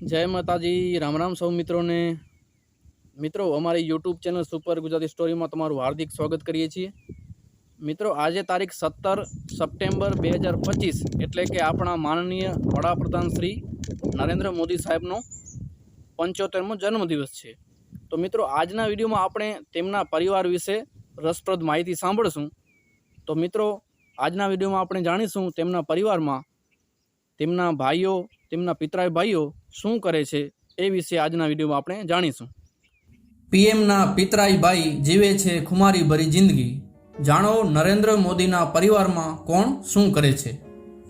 જય માતાજી, રામ રામ સૌ મિત્રોને. મિત્રો, અમારી યુટ્યુબ ચેનલ સુપર ગુજરાતી સ્ટોરીમાં તમારું હાર્દિક સ્વાગત કરીએ છીએ. મિત્રો, આજે તારીખ સત્તર સપ્ટેમ્બર બે હજાર પચીસ એટલે કે આપણા માનનીય વડાપ્રધાન શ્રી નરેન્દ્ર મોદી સાહેબનો પંચોતેરમો જન્મદિવસ છે. તો મિત્રો, આજના વિડીયોમાં આપણે તેમના પરિવાર વિશે રસપ્રદ માહિતી સાંભળશું. તો મિત્રો, આજના વિડીયોમાં આપણે જાણીશું તેમના પરિવારમાં તેમના ભાઈઓ, તેમના પિતરાય ભાઈઓ શું કરે છે એ વિશે આજના વિડીયોમાં આપણે જાણીશું. પીએમના પિતરાઈ ભાઈ જીવે છે ખુમારી ભરી જિંદગી. જાણો, નરેન્દ્ર મોદીના પરિવારમાં કોણ શું કરે છે?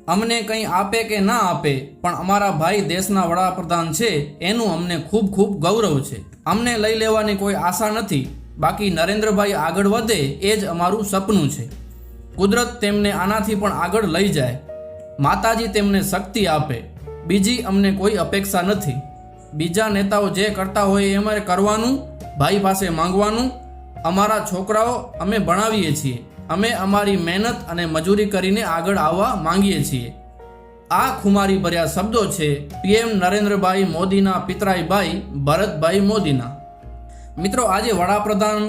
અમને કંઈ આપે કે ના આપે, પણ અમારા ભાઈ દેશના વડાપ્રધાન છે, એનું અમને ખૂબ ખૂબ ગૌરવ છે. અમને લઈ લેવાની કોઈ આશા નથી, બાકી નરેન્દ્રભાઈ આગળ વધે એ જ અમારું સપનું છે. કુદરત તેમને આનાથી પણ આગળ લઈ જાય. માતાજી તેમને શક્તિ આપે. બીજી અમને કોઈ અપેક્ષા નથી. બીજા નેતાઓ જે કરતા હોય એ અમારે કરવાનું, ભાઈ પાસે માંગવાનું. અમારા છોકરાઓ અમે ભણાવીએ છીએ. અમે અમારી મહેનત અને મજૂરી કરીને આગળ આવવા માંગીએ છીએ. આ ખુમારી ભર્યા શબ્દો છે પીએમ નરેન્દ્રભાઈ મોદીના પિતરાઈભાઈ ભરતભાઈ મોદીના. મિત્રો, આજે વડાપ્રધાન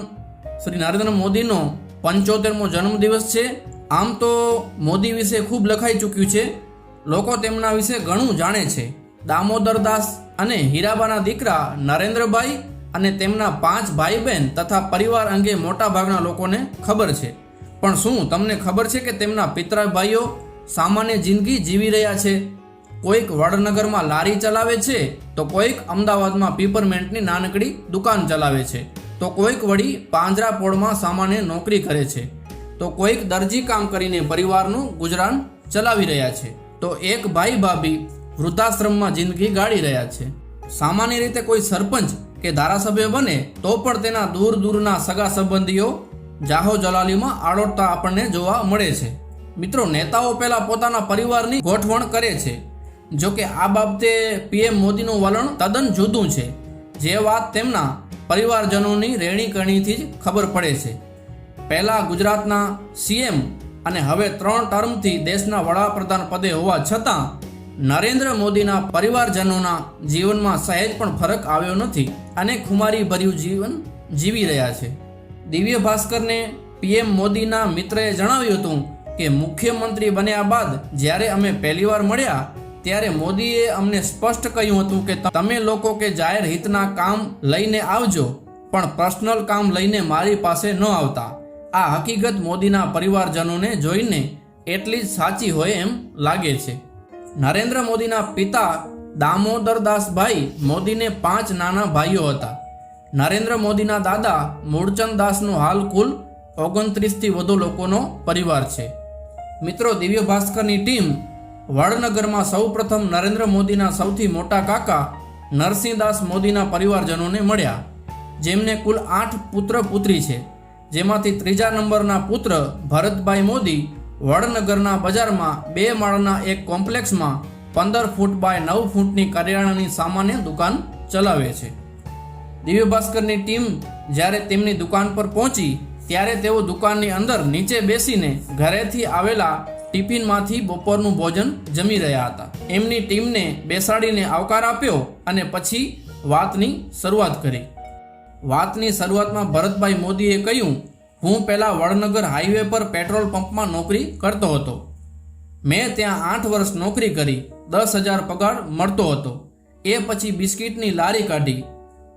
શ્રી નરેન્દ્ર મોદીનો પંચોતેરમો જન્મદિવસ છે. આમ તો મોદી વિશે ખૂબ લખાઈ ચૂક્યું છે. લોકો તેમના વિશે ઘણું જાણે છે. દામોદર દાસ અને હીરાબાના દીકરા નરેન્દ્રભાઈ અને તેમના પાંચ ભાઈ બહેન તથા પરિવાર અંગે મોટાભાગના લોકોને ખબર છે. પણ શું તમને ખબર છે કે તેમના પિતરા ભાઈઓ સામાન્ય જિંદગી જીવી રહ્યા છે? કોઈક વડનગરમાં લારી ચલાવે છે, તો કોઈક અમદાવાદમાં પીપરમેન્ટની નાનકડી દુકાન ચલાવે છે. તો કોઈક વળી પાંજરાપોળમાં સામાન્ય નોકરી કરે છે. તો કોઈક દરજી કામ કરીને પરિવારનું ગુજરાન ચલાવી રહ્યા છે. તો એક ભાઈ ભાભી વૃદ્ધાશ્રમમાં જિંદગી ગાળી રહ્યા છે. સામાન્ય રીતે કોઈ સરપંચ કે ધારાસભ્ય બને તો પણ તેના દૂર દૂરના સગા સંબંધીઓ જાહો જલાલીમાં આડોડતા આપણને જોવા મળે છે. મિત્રો, નેતાઓ પહેલા પોતાના પરિવારની ગોઠવણ કરે છે. જો કે આ બાબતે પીએમ મોદીનું વલણ તદ્દન જુદું છે. જે વાત તેમના પરિવારજનોની રહેણી કરણીથી જ ખબર પડે છે. પહેલાં ગુજરાતના સીએમ અને હવે ત્રણ ટર્મથી દેશના વડાપ્રધાન પદે હોવા છતાં, નરેન્દ્ર મોદીના પરિવારજનોના જીવનમાં સહેજ પણ ફરક આવ્યો નથી અને ખુમારી ભર્યું જીવન જીવી રહ્યા છે. દિવ્ય ભાસ્કરને પીએમ મોદીના મિત્રએ જણાવ્યું હતું કે, મુખ્યમંત્રી બન્યા બાદ જ્યારે અમે પહેલીવાર મળ્યા, ત્યારે મોદીએ અમને સ્પષ્ટ કહ્યું હતું કે, તમે લોકો કે જાહેર હિતના કામ લઈને આવજો, પણ પર્સનલ કામ લઈને મારી પાસે ન આવતા. આ હકીકત મોદીના પરિવારજનોને જોઈને એટલી જ સાચી હોય એમ લાગે છે. નરેન્દ્ર મોદીના પિતા દામોદરદાસભાઈ મોદીને પાંચ નાના ભાઈઓ હતા. નરેન્દ્ર મોદીના દાદા મૂળચંદદાસનો હાલ કુલ ઓગણત્રીસથી વધુ લોકોનો પરિવાર છે. મિત્રો દિવ્ય ભાસ્કરની ટીમ વડનગરમાં સૌપ્રથમ નરેન્દ્ર મોદીના સૌથી મોટા કાકા નરસિંહદાસ મોદીના પરિવારજનોને મળ્યા, જેમને કુલ આઠ પુત્ર પુત્રી છે. જેમાંથી ત્રીજા નંબરના પુત્ર ભરતભાઈ મોદી વડનગરના બજારમાં બે માળના એક કોમ્પ્લેક્સમાં પંદર ફૂટ બાય નવ ફૂટની કરિયાણાની સામાન્ય દુકાન ચલાવે છે. દિવ્ય ભાસ્કરની ટીમ જ્યારે તેમની દુકાન પર પહોંચી, ત્યારે તેઓ દુકાનની અંદર નીચે બેસીને ઘરેથી આવેલા ટિફિનમાંથી બપોરનું ભોજન જમી રહ્યા હતા. એમની ટીમને બેસાડીને આવકાર આપ્યો અને પછી વાતની શરૂઆત કરી. વાતની શરૂઆતમાં ભરતભાઈ મોદીએ કહ્યું, હું પહેલાં વડનગર હાઈવે પર પેટ્રોલ પંપમાં નોકરી કરતો હતો. મેં ત્યાં આઠ વર્ષ નોકરી કરી, દસ હજાર પગાર મળતો હતો. એ પછી બિસ્કિટની લારી કાઢી.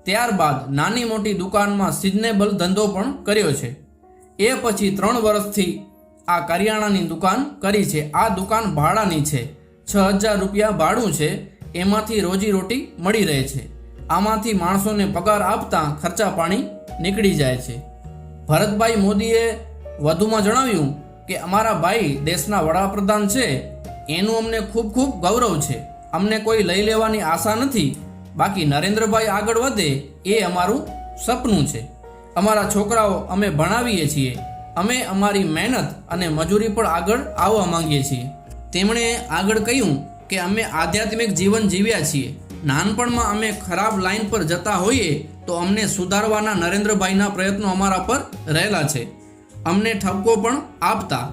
ત્યારબાદ નાની મોટી દુકાનમાં સિઝનેબલ ધંધો પણ કર્યો છે. એ પછી ત્રણ વર્ષથી આ કરિયાણાની દુકાન કરી છે. આ દુકાન ભાડાની છે. છ હજાર રૂપિયા ભાડું છે. એમાંથી રોજીરોટી મળી રહે છે. આમાંથી માણસોને પગાર આપતા ખર્ચા પાણી નીકળી જાય છે. ભરતભાઈ મોદીએ વધુમાં જણાવ્યું કે, અમારા ભાઈ દેશના વડાપ્રધાન છે. એનું અમને ખૂબ ખૂબ ગૌરવ છે. અમને કોઈ લઈ લેવાની આશા નથી. બાકી નરેન્દ્રભાઈ આગળ વધે એ અમારું સપનું છે. અમારા છોકરાઓ અમે ભણાવીએ છીએ. અમે અમારી મહેનત અને મજૂરી પર આગળ આવવા માંગીએ છીએ. તેમણે આગળ કહ્યું કે, અમે આધ્યાત્મિક જીવન જીવ્યા છીએ. નાનપણમાં અમે ખરાબ લાઈન પર જતા હોઈએ તો અમને સુધારવાના નરેન્દ્રભાઈના પ્રયત્નો અમારા પર રહેલા છે. અમને ઠપકો પણ આપતા.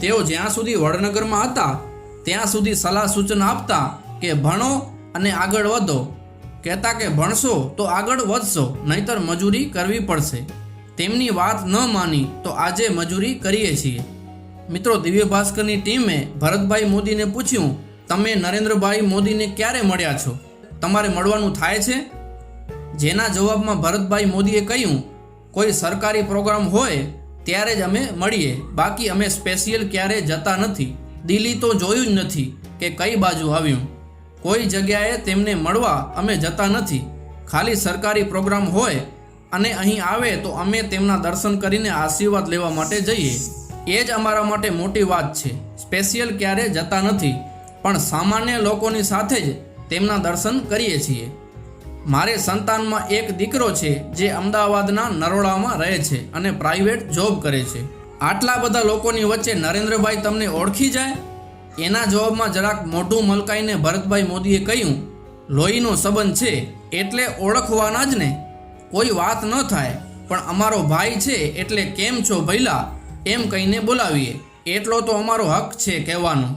તેઓ જ્યાં સુધી વડનગરમાં હતા, ત્યાં સુધી સલાહ સૂચન આપતા કે ભણો અને આગળ વધો. કહેતા કે ભણશો તો આગળ વધશો, નહીતર મજૂરી કરવી પડશે. તેમની વાત ન માની તો આજે મજૂરી કરીએ છીએ. મિત્રો દિવ્ય ભાસ્કરની ટીમે ભરતભાઈ મોદીને પૂછ્યું, તમે નરેન્દ્રભાઈ મોદીને ક્યારે મળ્યા છો? તમારે મળવાનું થાય છે? જેના જવાબમાં ભરતભાઈ મોદીએ કહ્યું, કોઈ સરકારી પ્રોગ્રામ હોય, ત્યારે જ અમે મળીએ. બાકી અમે સ્પેશિયલ ક્યારે જતા નથી. દિલ્હી તો જોયું જ નથી કે કઈ બાજુ આવ્યું. કોઈ જગ્યાએ તેમને મળવા અમે જતા નથી. ખાલી સરકારી પ્રોગ્રામ હોય અને અહીં આવે તો અમે તેમના દર્શન કરીને આશીર્વાદ લેવા માટે જઈએ. એ જ અમારા માટે મોટી વાત છે. સ્પેશિયલ ક્યારે જતા નથી. પણ સામાન્ય લોકોની સાથે જ તેમના દર્શન કરીએ છીએ. મારે સંતાનમાં એક દીકરો છે જે અમદાવાદના નરોડામાં રહે છે અને પ્રાઇવેટ જોબ કરે છે. આટલા બધા લોકોની વચ્ચે નરેન્દ્રભાઈ તમને ઓળખી જાય? એના જવાબમાં જરાક મોઢું મલકાઈને ભરતભાઈ મોદીએ કહ્યું, લોહીનો સંબંધ છે એટલે ઓળખવાના જ ને. કોઈ વાત ન થાય, પણ અમારો ભાઈ છે એટલે કેમ છો ભૈલા એમ કહીને બોલાવીએ. એટલો તો અમારો હક છે કહેવાનો.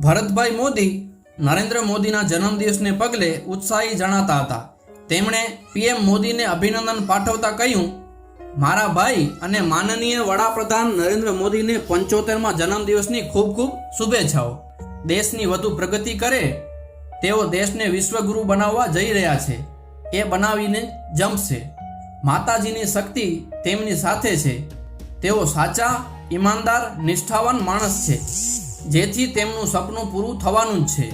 ભરતભાઈ મોદી નરેન્દ્ર મોદીના જન્મદિવસને પગલે ઉત્સાહી જણાતા હતા. તેમણે પીએમ મોદીને અભિનંદન પાઠવતા કહ્યું, મારા ભાઈ અને માનનીય વડાપ્રધાન નરેન્દ્ર મોદીને પંચોતેરમાં જન્મદિવસની ખૂબ ખૂબ શુભેચ્છાઓ. દેશની વધુ પ્રગતિ કરે, તેઓ દેશને વિશ્વગુરુ બનાવવા જઈ રહ્યા છે. એ બનાવીને જમશે. માતાજીની શક્તિ તેમની સાથે છે. તેઓ સાચા, ઈમાનદાર, નિષ્ઠાવાન માણસ છે. જેથી તેમનું સપનું પૂરું થવાનું જ છે.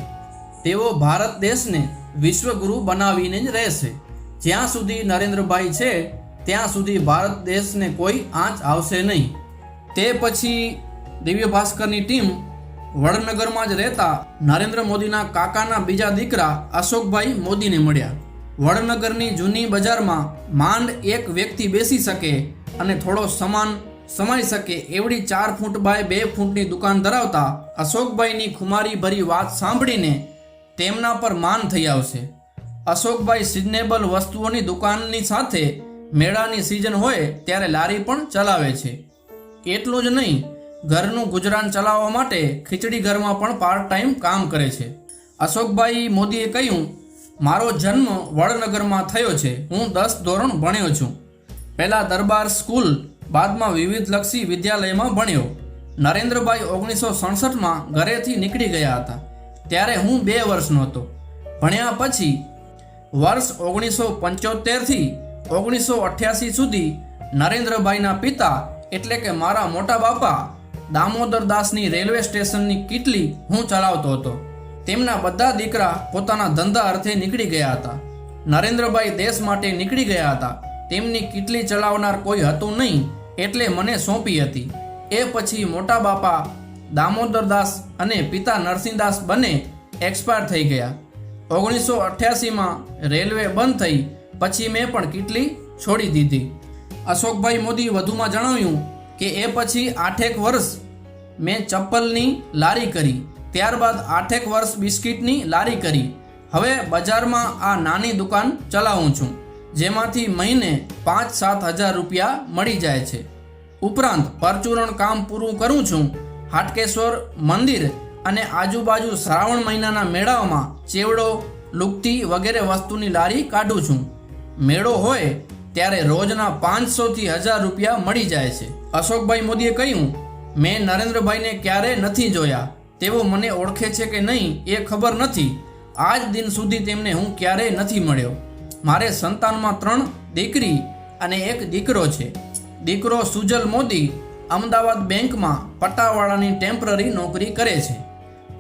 તેઓ ભારત દેશને વિશ્વગુરુ બનાવીને જ રહેશે. જ્યાં સુધી નરેન્દ્રભાઈ છે, ત્યાં સુધી ભારત દેશને કોઈ આંચ આવશે નહીં. તે પછી દિવ્ય ભાસ્કરની ટીમ વડનગરમાં જ રહેતા નરેન્દ્ર મોદીના કાકાના બીજા દીકરા અશોકભાઈ મોદીને મળ્યા. વડનગરની જૂની બજારમાં માંડ એક વ્યક્તિ બેસી શકે અને થોડો સમાન સમાઈ શકે એવડી ચાર ફૂટ બાય બે ફૂટની દુકાન ધરાવતા અશોકભાઈની ખુમારી ભરી વાત સાંભળીને તેમના પર માન થઈ આવશે. અશોકભાઈ સિઝનેબલ વસ્તુઓની દુકાનની સાથે મેળાની સિઝન હોય ત્યારે લારી પણ ચલાવે છે. એટલું જ નહીં, ઘરનું ગુજરાન ચલાવવા માટે ખીચડી ઘરમાં પણ પાર્ટ ટાઈમ કામ કરે છે. અશોકભાઈ મોદીએ કહ્યું, મારો જન્મ વડનગરમાં થયો છે. હું દસ ધોરણ ભણ્યો છું. પહેલાં દરબાર સ્કૂલ બાદમાં વિવિધલક્ષી વિદ્યાલયમાં ભણ્યો. નરેન્દ્રભાઈ ઓગણીસો સડસઠમાં ઘરેથી નીકળી ગયા હતા. ત્યારે હું બે વર્ષનો હતો. ભણ્યા પછી વર્ષ ઓગણીસો પંચોતેરથી ઓગણીસો અઠ્યાસી સુધી નરેન્દ્રભાઈના પિતા એટલે કે મારા મોટા બાપા દામોદર દાસની રેલવે સ્ટેશનની કીટલી હું ચલાવતો હતો. તેમના બધા દીકરા પોતાના ધંધા અર્થે નીકળી ગયા હતા. નરેન્દ્રભાઈ દેશ માટે નીકળી ગયા હતા. તેમની કીટલી ચલાવનાર કોઈ હતું નહીં એટલે મને સોંપી હતી. એ પછી મોટા બાપા દામોદરદાસ અને પિતા નરસિંહદાસ બંને એક્સપાયર થઈ ગયા. ઓગણીસો અઠ્યાસીમાં રેલવે બંધ થઈ, પછી મેં પણ કીટલી છોડી દીધી. અશોકભાઈ મોદી વધુમાં જણાવ્યું કે એ પછી આઠેક વર્ષ મેં ચપ્પલની લારી કરી, ત્યારબાદ આઠેક વર્ષ બિસ્કિટની લારી કરી. હવે બજારમાં આ નાની દુકાન ચલાવું છું. જેમાંથી મહિને પાંચ સાત હજાર રૂપિયા મળી જાય છે. ઉપરાંત પરચુરણ કામ પૂરું કરું છું. હાટકેશ્વર મંદિર અને આજુબાજુ શ્રાવણ મહિનાના મેળાઓમાં ચેવડો લુકતી વગેરે વસ્તુની લારી કાઢું છું. મેળો હોય ત્યારે રોજના પાંચસોથી હજાર રૂપિયા મળી જાય છે. અશોકભાઈ મોદીએ કહ્યું, મેં નરેન્દ્રભાઈને ક્યારે નથી જોયા. તેઓ મને ઓળખે છે કે નહીં એ ખબર નથી. આજ દિન સુધી તેમને હું ક્યારેય નથી મળ્યો. મારે સંતાનમાં ત્રણ દીકરી અને એક દીકરો છે. દીકરો સુજલ મોદી અમદાવાદ બેંકમાં પટ્ટાવાળાની ટેમ્પરરી નોકરી કરે છે.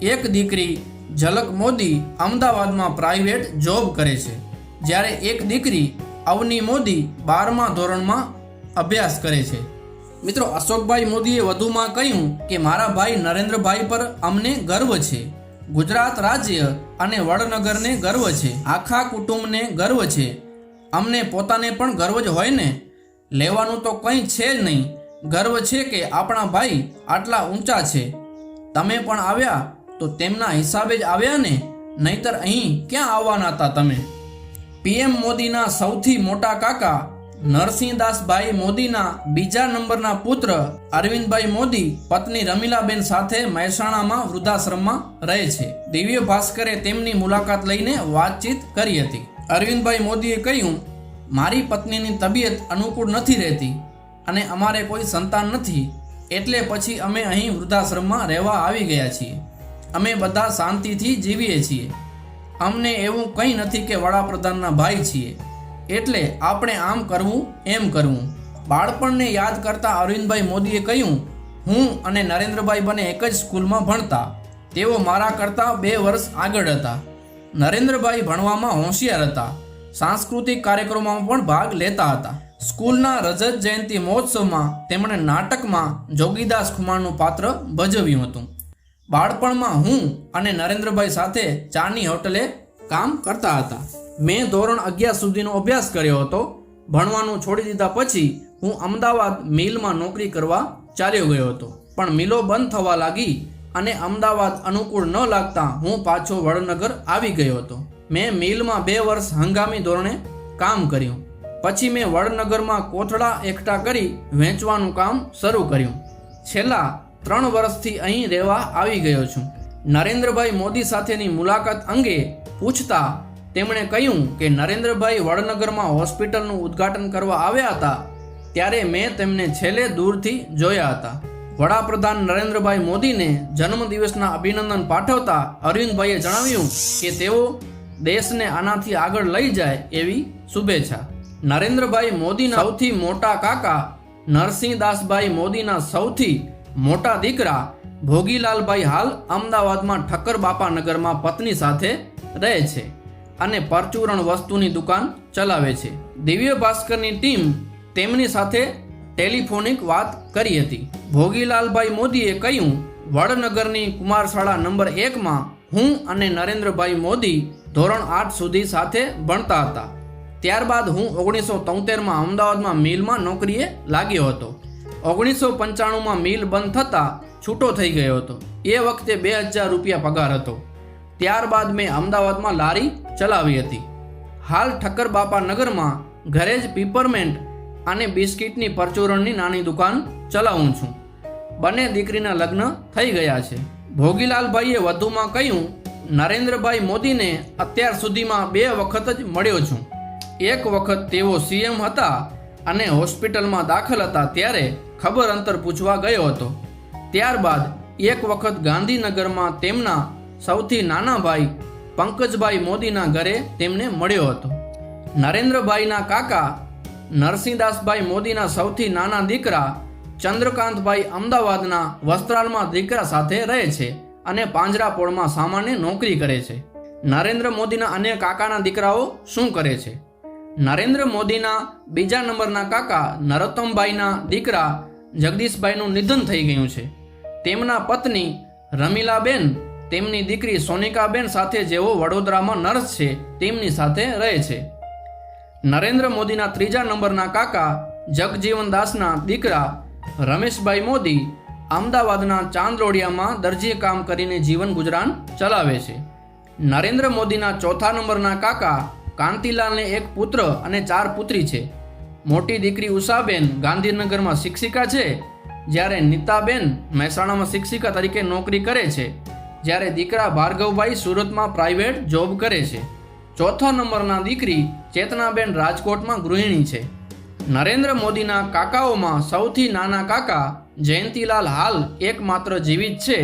એક દીકરી ઝલક મોદી અમદાવાદમાં પ્રાઇવેટ જોબ કરે છે. જ્યારે એક દીકરી અવની મોદી બારમા ધોરણમાં અભ્યાસ કરે છે. મિત્રો, અશોકભાઈ મોદીએ વધુમાં કહ્યું કે, મારા ભાઈ નરેન્દ્રભાઈ પર અમને ગર્વ છે. ગુજરાત રાજ્ય અને વડનગરને ગર્વ છે. આખા કુટુંબને ગર્વ છે. અમને પોતાને પણ ગર્વ જ હોય ને? લેવાનું તો કંઈ છે જ નહીં. ગર્વ છે કે આપણા ભાઈ આટલા ઊંચા છે. તમે પણ આવ્યા તો તેમના હિસાબે જ આવ્યા ને? નહીતર અહીં ક્યાં આવવાના હતા તમે? પીએમ મોદીના સૌથી મોટા કાકા નરસિંહદાસભાઈ મોદીના બીજા નંબરના પુત્ર અરવિંદભાઈ મોદી પત્ની રમીલાબેન સાથે મહેસાણામાં વૃદ્ધાશ્રમમાં રહે છે. દિવ્ય ભાસ્કરે તેમની મુલાકાત લઈને વાતચીત કરી હતી. અરવિંદભાઈ મોદીએ કહ્યું, મારી પત્નીની તબિયત અનુકૂળ નથી રહેતી અને અમારે કોઈ સંતાન નથી. એટલે પછી અમે અહીં વૃદ્ધાશ્રમમાં રહેવા આવી ગયા છીએ. અમે બધા શાંતિથી જીવીએ છીએ. અમને એવું કંઈ નથી કે વડાપ્રધાનના ભાઈ છીએ. એટલે આપણે આમ કરવું, એમ કરવું. બાળપણને યાદ કરતા અરવિંદભાઈ મોદીએ કહ્યું, હું અને નરેન્દ્રભાઈ બંને એક જ સ્કૂલમાં ભણતા. તેઓ મારા કરતાં બે વર્ષ આગળ હતા. નરેન્દ્રભાઈ ભણવામાં હોશિયાર હતા. સાંસ્કૃતિક કાર્યક્રમોમાં પણ ભાગ લેતા હતા. સ્કૂલના રજત જયંતિ મહોત્સવમાં તેમણે નાટકમાં જોગીદાસ ખુમારનું પાત્ર ભજવ્યું હતું. બાળપણમાં હું અને નરેન્દ્રભાઈ સાથે ચાની હોટલે કામ કરતા હતા. મેં ધોરણ અગિયાર સુધીનો અભ્યાસ કર્યો હતો. ભણવાનું છોડી દીધા પછી હું અમદાવાદ મિલમાં નોકરી કરવા ચાલ્યો ગયો હતો. પણ મિલો બંધ થવા લાગી અને અમદાવાદ અનુકૂળ ન લાગતા હું પાછો વડનગર આવી ગયો હતો. મેં મિલમાં બે વર્ષ હંગામી ધોરણે કામ કર્યું. પછી મેં વડનગરમાં કોથળા એકઠા કરી વેચવાનું કામ શરૂ કર્યું. છેલ્લા ત્રણ વર્ષથી અહીં રહેવા આવી ગયો છું. નરેન્દ્રભાઈ મોદી સાથેની મુલાકાત અંગે પૂછતા તેમણે કહ્યું કે નરેન્દ્રભાઈ વડનગરમાં હોસ્પિટલનું ઉદ્ઘાટન કરવા આવ્યા હતા, ત્યારે મેં તેમને છેલ્લે દૂરથી જોયા હતા. વડાપ્રધાન નરેન્દ્રભાઈ મોદીને જન્મદિવસના અભિનંદન પાઠવતા અરવિંદભાઈએ જણાવ્યું કે તેઓ દેશને આનાથી આગળ લઈ જાય એવી શુભેચ્છા. નરેન્દ્રભાઈ મોદીના સૌથી મોટા કાકા નરસિંહદાસભાઈ મોદીના સૌથી મોટા દીકરા ભોગીલાલભાઈ હાલ અમદાવાદમાં ઠક્કર બાપા નગરમાં પત્ની સાથે રહે છે. અને પરચુરણ વસ્તુની દુકાન ચલાવે છે. દિવ્ય ભાસ્કરની ટીમ તેમની સાથે ટેલિફોનિક વાત કરી હતી. ભોગીલાલભાઈ મોદીએ કહ્યું, વડનગરની કુમારશાળા નંબર એકમાં હું અને નરેન્દ્રભાઈ મોદી ધોરણ આઠ સુધી સાથે ભણતા હતા. ત્યારબાદ હું ઓગણીસો તોતેરમાં અમદાવાદમાં મિલમાં નોકરીએ લાગ્યો હતો. ઓગણીસો પંચાણુંમાં મિલ બંધ થતાં છૂટો થઈ ગયો હતો. એ વખતે બે હજાર રૂપિયા પગાર હતો. ત્યારબાદ મેં અમદાવાદમાં લારી ચલાવી હતી. હાલ ઠક્કર બાપા નગરમાં ઘરે જ પીપરમેન્ટ અને બિસ્કિટની પરચુરણની નાની દુકાન ચલાવું છું. બંને દીકરીના લગ્ન થઈ ગયા છે. ભોગીલાલભાઈએ વધુમાં કહ્યું, નરેન્દ્રભાઈ મોદીને અત્યાર સુધીમાં બે વખત જ મળ્યો છું. એક વખત તેઓ સીએમ હતા અને હોસ્પિટલમાં દાખલ હતા ત્યારે ખબર અંતર પૂછવા ગયો હતો. ત્યારબાદ એક વખત ગાંધીનગરમાં તેમના સૌથી નાના ભાઈ પંકજભાઈ મોદીના ઘરે તેમને મળ્યો હતો. નરેન્દ્રભાઈના કાકા નરસિંહદાસભાઈ મોદીના સૌથી નાના દીકરા ચંદ્રકાંતભાઈ અમદાવાદના વસ્ત્રાલમાં દીકરા સાથે રહે છે અને પાંજરાપોળમાં સામાન્ય નોકરી કરે છે. નરેન્દ્ર મોદીના અન્ય કાકાના દીકરાઓ શું કરે છે? નરેન્દ્ર મોદીના બીજા નંબરના કાકા નરોત્તમભાઈના દીકરા જગદીશભાઈનું નિધન થઈ ગયું છે. તેમના પત્ની રમીલાબેન તેમની દીકરી સોનિકાબેન સાથે જેઓ વડોદરામાં નર્સ છે, તેમની સાથે રહે છે. નરેન્દ્ર મોદીના ત્રીજા નંબરના કાકા જગજીવન દાસના દીકરા રમેશભાઈ મોદી અમદાવાદના ચાંદલોડિયામાં દરજીએ કામ કરીને જીવન ગુજરાન ચલાવે છે. નરેન્દ્ર મોદીના ચોથા નંબરના કાકા કાંતિલાલને એક પુત્ર અને ચાર પુત્રી છે. મોટી દીકરી ઉષાબેન ગાંધીનગરમાં શિક્ષિકા છે, જ્યારે નીતાબેન મહેસાણામાં શિક્ષિકા તરીકે નોકરી કરે છે. જ્યારે દીકરા ભાર્ગવભાઈ સુરતમાં પ્રાઇવેટ જોબ કરે છે. ચોથો નંબરના દીકરી ચેતનાબેન રાજકોટમાં ગૃહિણી છે. નરેન્દ્ર મોદીના કાકાઓમાં સૌથી નાના કાકા જયંતીલાલ હાલ એકમાત્ર જીવિત છે.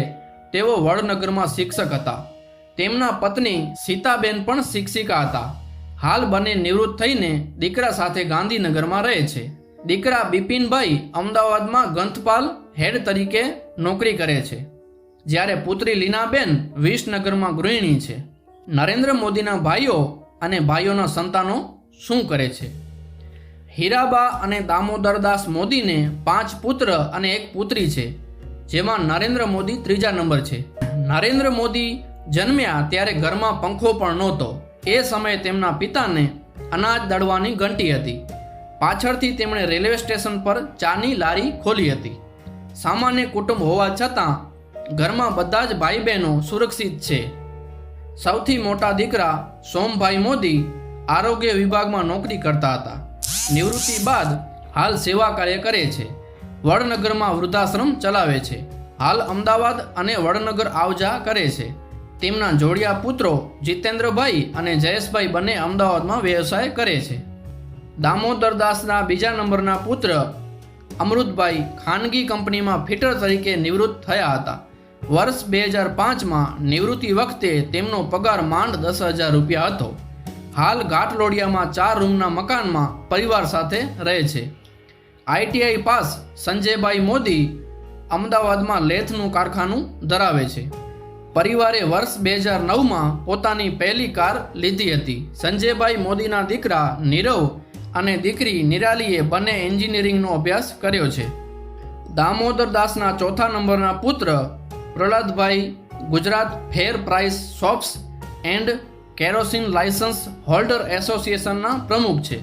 તેઓ વડનગરમાં શિક્ષક હતા. તેમના પત્ની સીતાબેન પણ શિક્ષિકા હતા. હાલ બંને નિવૃત્ત થઈને દીકરા સાથે ગાંધીનગરમાં રહે છે. દીકરા બિપિનભાઈ અમદાવાદમાં ગંથપાલ હેડ તરીકે નોકરી કરે છે. જ્યારે પુત્રી લીનાબેન વિસનગરમાં ગૃહિણી છે, નરેન્દ્ર મોદીના ભાઈઓ અને ભાઈઓના સંતાનો શું કરે છે? હીરાબા અને દામોદરદાસ મોદીને પાંચ પુત્ર અને એક પુત્રી છે, જેમાં નરેન્દ્ર મોદી ત્રીજા નંબર છે. નરેન્દ્ર મોદી જન્મ્યા ત્યારે ઘરમાં પંખો પણ નહોતો. એ સમયે તેમના પિતાને અનાજ દળવાની ઘંટી હતી. પાછળથી તેમણે રેલવે સ્ટેશન પર ચાની લારી ખોલી હતી. સામાન્ય કુટુંબ હોવા છતાં ઘરમાં બધા જ ભાઈ બહેનો સુરક્ષિત છે. સૌથી મોટા દીકરા સોમભાઈ મોદી આરોગ્ય વિભાગમાં નોકરી કરતા હતા. નિવૃત્તિ બાદ હાલ સેવા કાર્ય કરે છે. વડનગરમાં વૃદ્ધાશ્રમ ચલાવે છે. હાલ અમદાવાદ અને વડનગર આવજા કરે છે. તેમના જોડિયા પુત્રો જીતેન્દ્રભાઈ અને જયેશભાઈ બંને અમદાવાદમાં વ્યવસાય કરે છે. દામોદર દાસના બીજા નંબરના પુત્ર અમૃતભાઈ ખાનગી કંપનીમાં ફિટર તરીકે નિવૃત્ત થયા હતા. વર્ષ બે હજાર પાંચમાં નિવૃત્તિ વખતે તેમનો પગાર માંડ દસ હજાર રૂપિયા હતો. હાલ ઘાટલોડિયામાં ચાર રૂમના મકાનમાં પરિવાર સાથે રહે છે. આઈટીઆઈ પાસ સંજયભાઈ મોદી અમદાવાદમાં લેથનું કારખાનું ધરાવે છે. પરિવારે વર્ષ બે હજાર નવમાં પોતાની પહેલી કાર લીધી હતી. સંજયભાઈ મોદીના દીકરા નીરવ અને દીકરી નિરાલીએ બંને એન્જિનિયરિંગનો અભ્યાસ કર્યો છે. દામોદર દાસના ચોથા નંબરના પુત્ર Prahladbhai Gujarat fair price shops and kerosene licence holder એસોસિએશનના પ્રમુખ છે.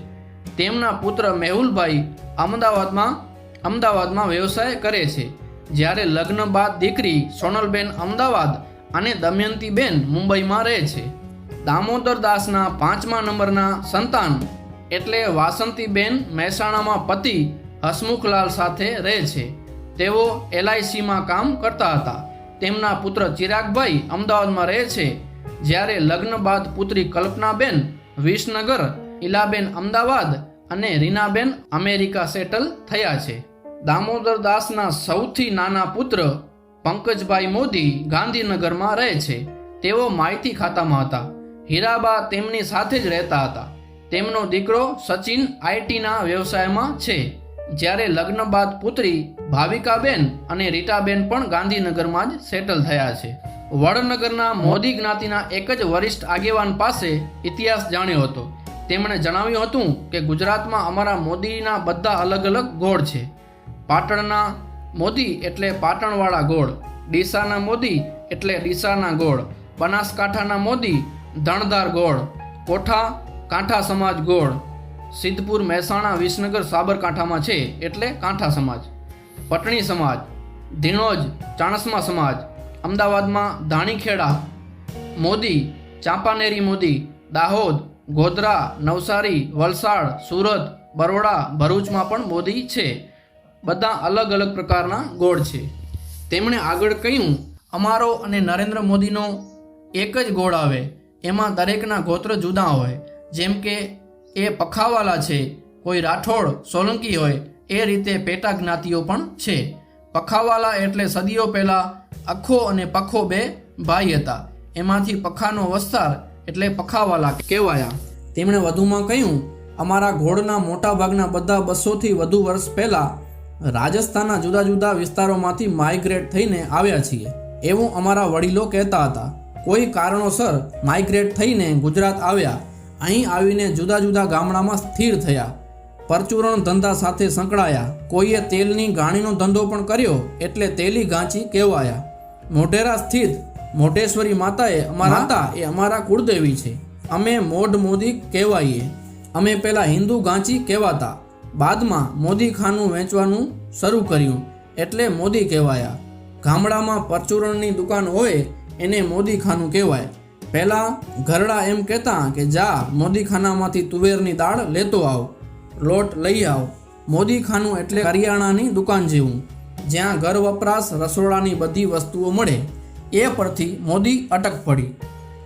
તેમના પુત્ર મેહુલભાઈ અમદાવાદમાં અમદાવાદમાં વ્યવસાય કરે છે. જ્યારે લગ્ન બાદ દીકરી સોનલબેન અમદાવાદ અને દમયંતીબેન મુંબઈમાં રહે છે. દામોદર દાસના પાંચમા નંબરના સંતાન એટલે વાસંતીબેન મહેસાણામાં પતિ હસમુખલાલ સાથે રહે છે. તેઓ એલઆઈસીમાં કામ કરતા હતા. તેમના પુત્ર ચિરાગભાઈ અમદાવાદમાં રહે છે. જ્યારે લગ્ન બાદ પુત્રી કલ્પનાબેન વિસનગર ઇલાબેન અમદાવાદ અને રીનાબેન અમેરિકા સેટલ થયા છે. દામોદર દાસના સૌથી નાના પુત્ર પંકજભાઈ મોદી ગાંધીનગરમાં રહે છે. તેઓ માહિતી ખાતામાં હતા. હીરાબા તેમની સાથે જ રહેતા હતા. તેમનો દીકરો સચિન આઈટીના વ્યવસાયમાં છે. જ્યારે લગ્ન બાદ પુત્રી ભાવિકાબેન અને રીટાબેન પણ ગાંધીનગરમાં જ સેટલ થયા છે. વડનગરના મોદી જ્ઞાતિના એક જ વરિષ્ઠ આગેવાન પાસે ઇતિહાસ જાણ્યો હતો. તેમણે જણાવ્યું હતું કે ગુજરાતમાં અમારા મોદીના બધા અલગ અલગ ગોળ છે. પાટણના મોદી એટલે પાટણવાળા ગોળ, ડીસાના મોદી એટલે ડીસાના ગોળ, બનાસકાંઠાના મોદી ધણધાર ગોળ, કોઠા કાંઠા સમાજ ગોળ, સિદ્ધપુર મહેસાણા વિસનગર સાબરકાંઠામાં છે એટલે કાંઠા સમાજ. પટણી સમાજ, ધીણોજ, ચાણસ્મા સમાજ, અમદાવાદમાં ધાણીખેડા, મોદી, ચાંપાનેરી મોદી, દાહોદ, ગોધરા, નવસારી, વલસાડ, સુરત, બરોડા, ભરૂચમાં પણ મોદી છે. બધા અલગ અલગ પ્રકારના ગોળ છે. તેમણે આગળ કહ્યું, અમારો અને નરેન્દ્ર મોદીનો એક જ ગોળ આવે. એમાં દરેકના ગોત્ર જુદા હોય. જેમ કે એ પખાવાલા છે, કોઈ રાઠોડ, સોલંકી હોય એ રીતે પેટા જ્ઞાતિઓ પણ છે. પખાવાલા એટલે સદીઓ પહેલાં અખો અને પખો બે ભાઈ હતા. એમાંથી પખાનો વસ્તાર એટલે પખાવાલા કહેવાયા. તેમણે વધુમાં કહ્યું, અમારા ઘોડના મોટા ભાગના બધા બસોથી વધુ વર્ષ પહેલાં રાજસ્થાનના જુદા જુદા વિસ્તારોમાંથી માઇગ્રેટ થઈને આવ્યા છીએ. એવું અમારા વડીલો કહેતા હતા. કોઈ કારણોસર માઇગ્રેટ થઈને ગુજરાત આવ્યા. અહીં આવીને જુદા જુદા ગામડામાં સ્થિર થયા. પરચુરણ ધંધા સાથે સંકળાયા. કોઈએ તેલની ગાણીનો ધંધો પણ કર્યો એટલે તેલી ગાંચી કહેવાયા. મોઢેરા સ્થિત મોઢેશ્વરી માતાએ અમારા હતા એ અમારા કુળદેવી છે. અમે મોઢ મોદી કહેવાઈએ. અમે પહેલાં હિન્દુ ગાંચી કહેવાતા. બાદમાં મોદી ખાનું વેચવાનું શરૂ કર્યું એટલે મોદી કહેવાયા. ગામડામાં પરચુરણની દુકાન હોય એને મોદી ખાનું કહેવાય. પહેલાં ઘરડા એમ કહેતા કે જા મોદી ખાનામાંથી તુવેરની દાળ લેતો આવ. લોટ લઈ આવ. મોદી ખાનું એટલે કરિયાણાની દુકાન જેવું. જ્યાં ઘર વપરાશ રસોડાની બધી વસ્તુઓ મળે. એ પરથી મોદી અટક પડી.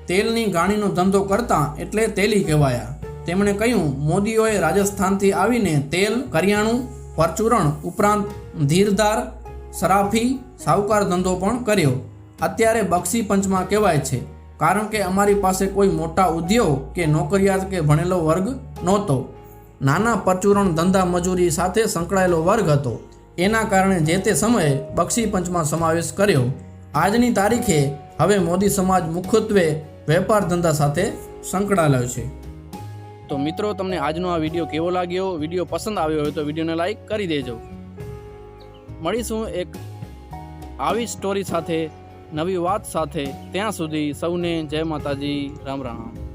તેલની ગાણીનો ધંધો કરતા એટલે તેલી કહેવાયા. તેમણે કહ્યું, મોદીઓએ રાજસ્થાનથી આવીને તેલ, કરિયાણું પરચુરણ ઉપરાંત ધીરધાર, સરાફી સાવકાર ધંધો પણ કર્યો. અત્યારે બક્ષી પંચમાં કહેવાય છે, કારણ કે અમારી પાસે કોઈ મોટા ઉદ્યોગ કે નોકરિયાત કે ભણેલો વર્ગ નહોતો. નાના પરચુરણ ધંધા મજૂરી સાથે સંકળાયેલો વર્ગ હતો. એના કારણે જે તે સમયે બક્ષી પંચમાં સમાવેશ કર્યો. આજની તારીખે હવે મોદી સમાજ મુખ્યત્વે વેપાર ધંધા સાથે સંકળાયેલો છે. તો મિત્રો, તમને આજનો આ વીડિયો કેવો લાગ્યો? વીડિયો પસંદ આવ્યો હોય તો વિડીયોને લાઈક કરી દેજો. મળીશું એક આવી સ્ટોરી સાથે, નવી વાત સાથે. ત્યાં સુધી સૌને જય માતાજી, રામ રામ.